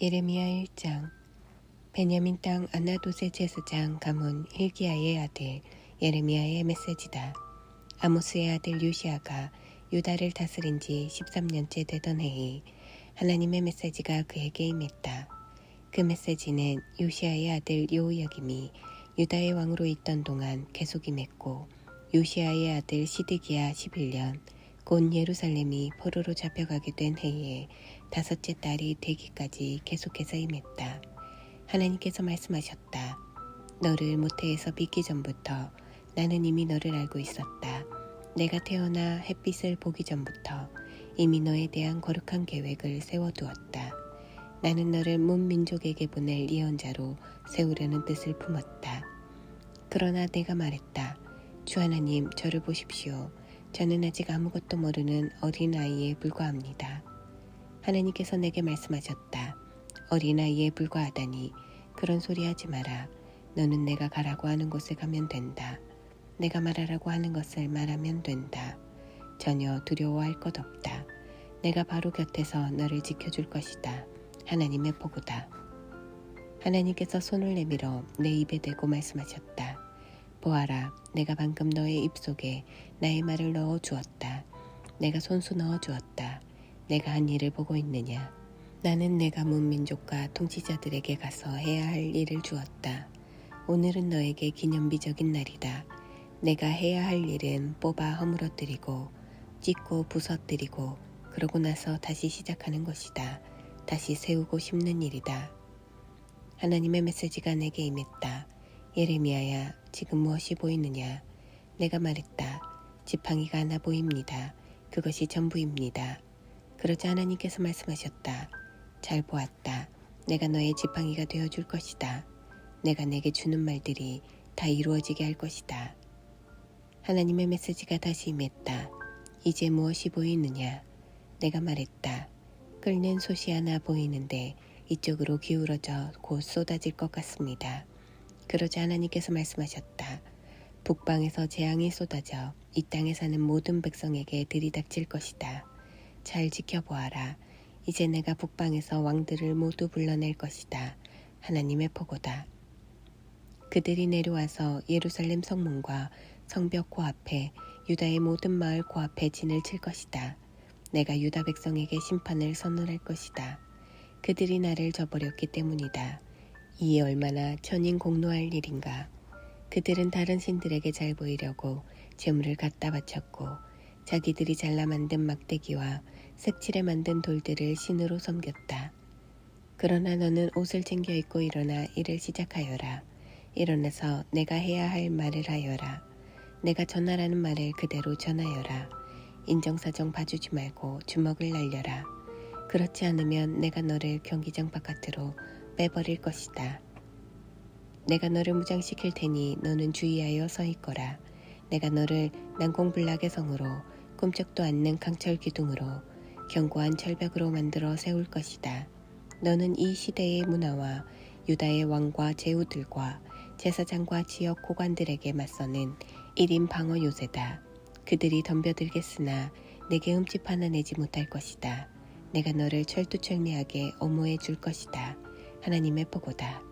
예레미야 1장 베냐민 땅 아나도세 제사장 가문 힐기야의 아들 예레미야의 메시지다. 아모스의 아들 유시아가 유다를 다스린 지 13년째 되던 해에 하나님의 메시지가 그에게 임했다. 그 메시지는 요시아의 아들 요야김이 유다의 왕으로 있던 동안 계속 임했고 요시아의 아들 시드기야 11년 곧 예루살렘이 포로로 잡혀가게 된 해에 다섯째 딸이 되기까지 계속해서 임했다. 하나님께서 말씀하셨다. 너를 모태에서 빚기 전부터 나는 이미 너를 알고 있었다. 내가 태어나 햇빛을 보기 전부터 이미 너에 대한 거룩한 계획을 세워두었다. 나는 너를 문민족에게 보낼 예언자로 세우려는 뜻을 품었다. 그러나 내가 말했다. 주 하나님, 저를 보십시오. 저는 아직 아무것도 모르는 어린 아이에 불과합니다. 하나님께서 내게 말씀하셨다. 어린 아이에 불과하다니 그런 소리 하지 마라. 너는 내가 가라고 하는 곳에 가면 된다. 내가 말하라고 하는 것을 말하면 된다. 전혀 두려워할 것 없다. 내가 바로 곁에서 너를 지켜줄 것이다. 하나님의 보고다. 하나님께서 손을 내밀어 내 입에 대고 말씀하셨다. 보아라, 내가 방금 너의 입속에 나의 말을 넣어 주었다. 내가 손수 넣어 주었다. 내가 한 일을 보고 있느냐? 나는 내가 문민족과 통치자들에게 가서 해야 할 일을 주었다. 오늘은 너에게 기념비적인 날이다. 내가 해야 할 일은 뽑아 허물어뜨리고 찢고 부서뜨리고 그러고 나서 다시 시작하는 것이다. 다시 세우고 싶는 일이다. 하나님의 메시지가 내게 임했다. 예레미야야, 지금 무엇이 보이느냐? 내가 말했다. 지팡이가 하나 보입니다. 그것이 전부입니다. 그러자 하나님께서 말씀하셨다. 잘 보았다. 내가 너의 지팡이가 되어줄 것이다. 내가 내게 주는 말들이 다 이루어지게 할 것이다. 하나님의 메시지가 다시 임했다. 이제 무엇이 보이느냐? 내가 말했다. 끓는 솥이 하나 보이는데 이쪽으로 기울어져 곧 쏟아질 것 같습니다. 그러자 하나님께서 말씀하셨다. 북방에서 재앙이 쏟아져 이 땅에 사는 모든 백성에게 들이닥칠 것이다. 잘 지켜보아라. 이제 내가 북방에서 왕들을 모두 불러낼 것이다. 하나님의 포고다. 그들이 내려와서 예루살렘 성문과 성벽 코앞에 유다의 모든 마을 코앞에 진을 칠 것이다. 내가 유다 백성에게 심판을 선언할 것이다. 그들이 나를 저버렸기 때문이다. 이에 얼마나 천인 공노할 일인가. 그들은 다른 신들에게 잘 보이려고 재물을 갖다 바쳤고 자기들이 잘라 만든 막대기와 색칠해 만든 돌들을 신으로 섬겼다. 그러나 너는 옷을 챙겨 입고 일어나 일을 시작하여라. 일어나서 내가 해야 할 말을 하여라. 내가 전하라는 말을 그대로 전하여라. 인정사정 봐주지 말고 주먹을 날려라. 그렇지 않으면 내가 너를 경기장 바깥으로 빼버릴 것이다. 내가 너를 무장시킬 테니 너는 주의하여 서 있거라. 내가 너를 난공불락의 성으로 꿈쩍도 않는 강철 기둥으로 견고한 철벽으로 만들어 세울 것이다. 너는 이 시대의 문화와 유다의 왕과 제후들과 제사장과 지역 고관들에게 맞서는 1인 방어 요새다. 그들이 덤벼들겠으나 내게 흠집 하나 내지 못할 것이다. 내가 너를 철두철미하게 엄호해 줄 것이다. 하나님의 보고다.